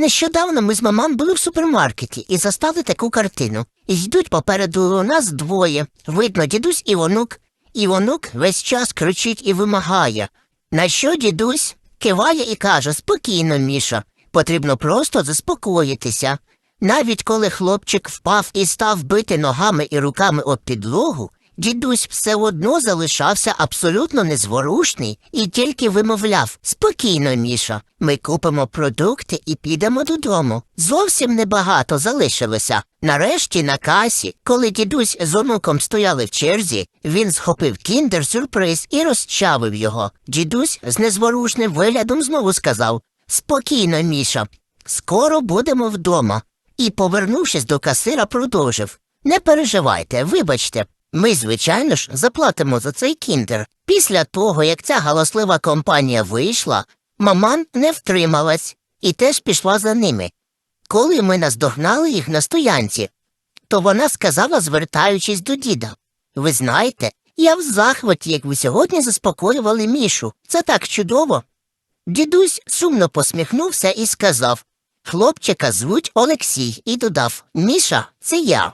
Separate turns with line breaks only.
Нещодавно ми з маман були в супермаркеті і застали таку картину. Йдуть попереду нас двоє. Видно, дідусь і онук. І онук весь час кричить і вимагає. На що дідусь киває і каже Спокійно, Міша, потрібно просто заспокоїтися. Навіть коли хлопчик впав і став бити ногами і руками об підлогу, дідусь все одно залишався абсолютно незворушний і тільки вимовляв Спокійно, Міша, ми купимо продукти і підемо додому. Зовсім небагато залишилося. Нарешті на касі, коли дідусь з онуком стояли в черзі, він схопив кіндер сюрприз і розчавив його. Дідусь з незворушним виглядом знову сказав Спокійно, Міша, скоро будемо вдома. І, повернувшись до касира, продовжив Не переживайте, вибачте, ми, звичайно ж, заплатимо за цей кіндер. Після того, як ця галаслива компанія вийшла, маман не втрималась і теж пішла за ними. Коли ми наздогнали їх на стоянці, то вона сказала, звертаючись до діда Ви знаєте, я в захваті, як ви сьогодні заспокоювали Мішу. Це так чудово. Дідусь сумно посміхнувся і сказав Хлопчика звуть Олексій і додав Міша, це я.